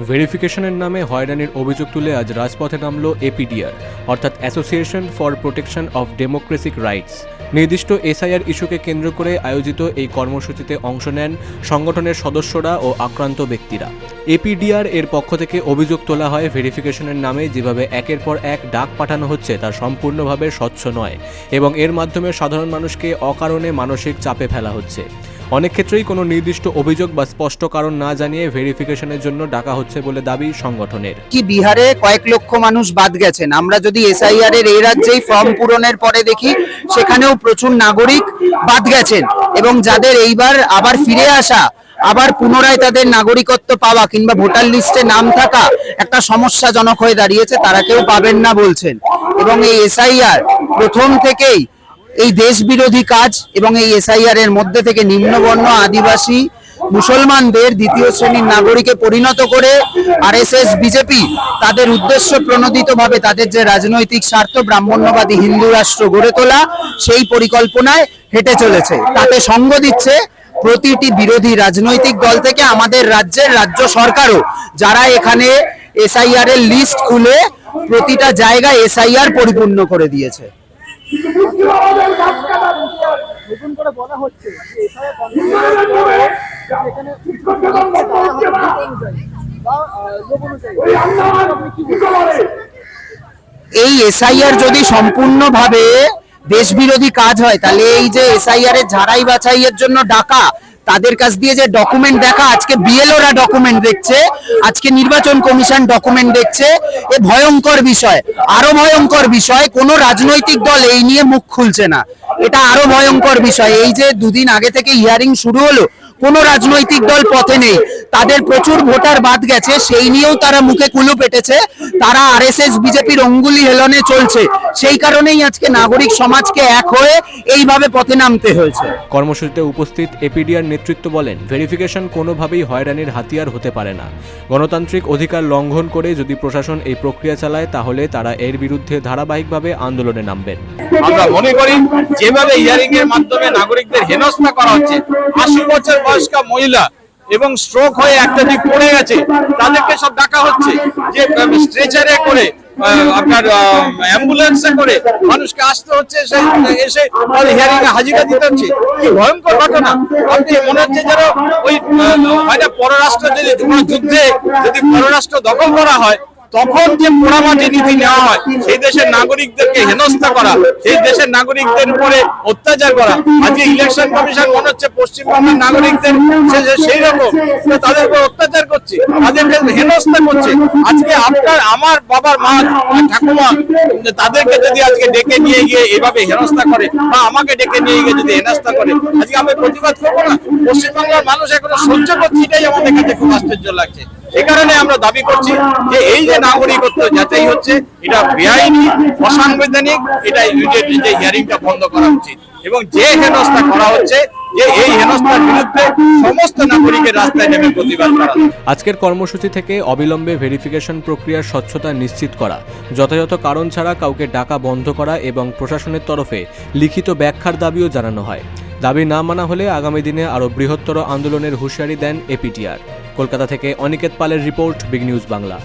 ভেরিফিকেশনের নামে হয়রানির অভিযোগ তুলে আজ রাজপথে নামল এপিডিআর অর্থাৎ association for protection of democratic rights নির্দিষ্ট এসআইআর ইস্যুকে কেন্দ্র করে আয়োজিত এই কর্মসূচিতে অংশ নেন সংগঠনের সদস্যরা ও আক্রান্ত ব্যক্তিরা। এপিডিআর এর পক্ষ থেকে অভিযোগ তোলা হয় ভেরিফিকেশনের নামে যেভাবে একের পর এক ডাক পাঠানো হচ্ছে তা সম্পূর্ণভাবে স্বচ্ছ নয় এবং এর মাধ্যমে সাধারণ মানুষকে অকারণে মানসিক চাপে ফেলা হচ্ছে। অনেক ক্ষেত্রেই কোনো নির্দিষ্ট অভিযোগ বা স্পষ্ট কারণ না জানিয়ে ভেরিফিকেশনের জন্য ডাকা হচ্ছে বলে দাবি সংগঠনের। কি বিহারে কয়েক লক্ষ মানুষ বাদ গেছেন? আমরা যদি এসআইআর এর এই রাজ্যেই ফর্ম পূরণের পরে দেখি, সেখানেও প্রচুর নাগরিক বাদ গেছেন এবং যাদের এইবার আবার ফিরে আসা, আবার পুনরায় তাদের নাগরিকত্ব পাওয়া কিংবা ভোটার লিস্টে নাম থাকা একটা সমস্যাজনক হয়ে দাঁড়িয়েছে, তারা কেউ পাবেন না বলছেন। এবং এই এসআইআর প্রথম থেকেই এই দেশ বিরোধী কাজ এবং এই এসআইআর এর মধ্যে থেকে নিম্নবর্ণ আদিবাসী মুসলমানদের দ্বিতীয় শ্রেণির নাগরিকে পরিণত করে আরএসএস বিজেপি তাদের উদ্দেশ্য প্রণোদিতভাবে তাদের যে রাজনৈতিক স্বার্থ ব্রাহ্মণ্যবাদী হিন্দু রাষ্ট্র গড়ে তোলা, সেই পরিকল্পনায় হেঁটে চলেছে। তাতে সঙ্গ দিচ্ছে প্রতিটি বিরোধী রাজনৈতিক দল থেকে আমাদের রাজ্যের রাজ্য সরকারও, যারা এখানে এসআইআর এর লিস্ট খুলে প্রতিটা জায়গায় এসআইআর পরিপূর্ণ করে দিয়েছে। এই এসআইআর যদি সম্পূর্ণভাবে দেশ বিরোধী কাজ হয়, তাহলে এই যে এসআইআর এর ঝাড়াই বাছাইয়ের জন্য ডাকা তাদের কাছ দিয়ে যে ডকুমেন্ট দেখা, আজকে বিএলওরা ডকুমেন্ট দেখছে, আজকে নির্বাচন কমিশন ডকুমেন্ট দেখছে, এ ভয়ঙ্কর বিষয়, আরও ভয়ঙ্কর বিষয়, কোন রাজনৈতিক দল এই নিয়ে মুখ খুলছে না। এটা আরও ভয়ঙ্কর বিষয়, এই যে দুদিন আগে থেকে হিয়ারিং শুরু হলো, কোন রাজনৈতিক দল পথে নেই। তাদের প্রচুর ভোটার বাদ গেছে সেই নিয়েও তারা মুখে কুলু পেটেছে। তারা আরএসএস বিজেপির অঙ্গুলি হেলনে চলছে। সেই কারণেই আজকে নাগরিক সমাজকে এক হয়ে এইভাবে পথে নামতে হয়েছে। কর্মসূচিতে উপস্থিত এপিডিআর নেতৃত্ব বলেন ভেরিফিকেশন কোনোভাবেই হয়রানির হাতিয়ার হতে পারে না। গণতান্ত্রিক অধিকার লঙ্ঘন করে যদি প্রশাসন এই প্রক্রিয়া চালায় তাহলে তারা এর বিরুদ্ধে ধারাবাহিকভাবে আন্দোলনে নামবেন। আমরা মনে করি যেভাবে হিয়ারিং এর মাধ্যমে নাগরিকদের হেনস্থা করা হচ্ছে আশি বছর বয়স্ক মহিলা এবং স্ট্রোক হয়ে একটা দিক পড়ে গেছে, তাদেরকে সব ডাকা হচ্ছে যে স্ট্রেচারে করে আপনার অ্যাম্বুলেন্সে করে মানুষকে আসতে হচ্ছে, এসে এসে হিয়ারিং এ হাজিরা দিতে হচ্ছে। কি ভয়ঙ্কর ঘটনা। আপনি মনে হচ্ছে যেন ওই হয় না পররাষ্ট্র যদি যুদ্ধে যদি পররাষ্ট্র দখল করা হয় তখন যে পোড়ামাটি নীতি নেওয়া হয়, সেই দেশের নাগরিকদেরকে হেনস্থা করা, সেই দেশের নাগরিকদের উপরে অত্যাচার করা। আজকে ইলেকশন কমিশন মনে হচ্ছে পশ্চিমবঙ্গের নাগরিকদের সেই রকম তাদের উপর অত্যাচার করছে, তাদেরকে হেনস্থা করছে। আজকে আপনার, আমার বাবার মা, ঠাকুমা, তাদেরকে যদি আজকে ডেকে নিয়ে গিয়ে এভাবে হেনস্থা করে, বা আমাকে ডেকে নিয়ে গিয়ে যদি হেনস্থা করে, আজকে আমি প্রতিবাদ করব না? পশ্চিমবাংলার মানুষ এখনও সহ্য করছে, এটাই আমাদের কাছে খুব আশ্চর্য লাগছে। কারণে আমরা দাবি করছি যে এই যে নাগরিকত্ব যাচাই হচ্ছে, এটা বেআইনি, অসাংবিধানিক, এটা যে হিয়ারিংটা বন্ধ করা উচিত। এবং যে হেনস্থা করা হচ্ছে আজকের কর্মসূচি থেকে অবিলম্বে ভেরিফিকেশন প্রক্রিয়ার স্বচ্ছতা নিশ্চিত করা, যথাযথ কারণ ছাড়া কাউকে ডাকা বন্ধ করা এবং প্রশাসনের তরফে লিখিত ব্যাখ্যার দাবিও জানানো হয়। দাবি না মানা হলে আগামী দিনে আরও বৃহত্তর আন্দোলনের হুঁশিয়ারি দেন এপিটিআর কলকাতা থেকে অনিকেত পালের রিপোর্ট বিগ নিউজ বাংলা।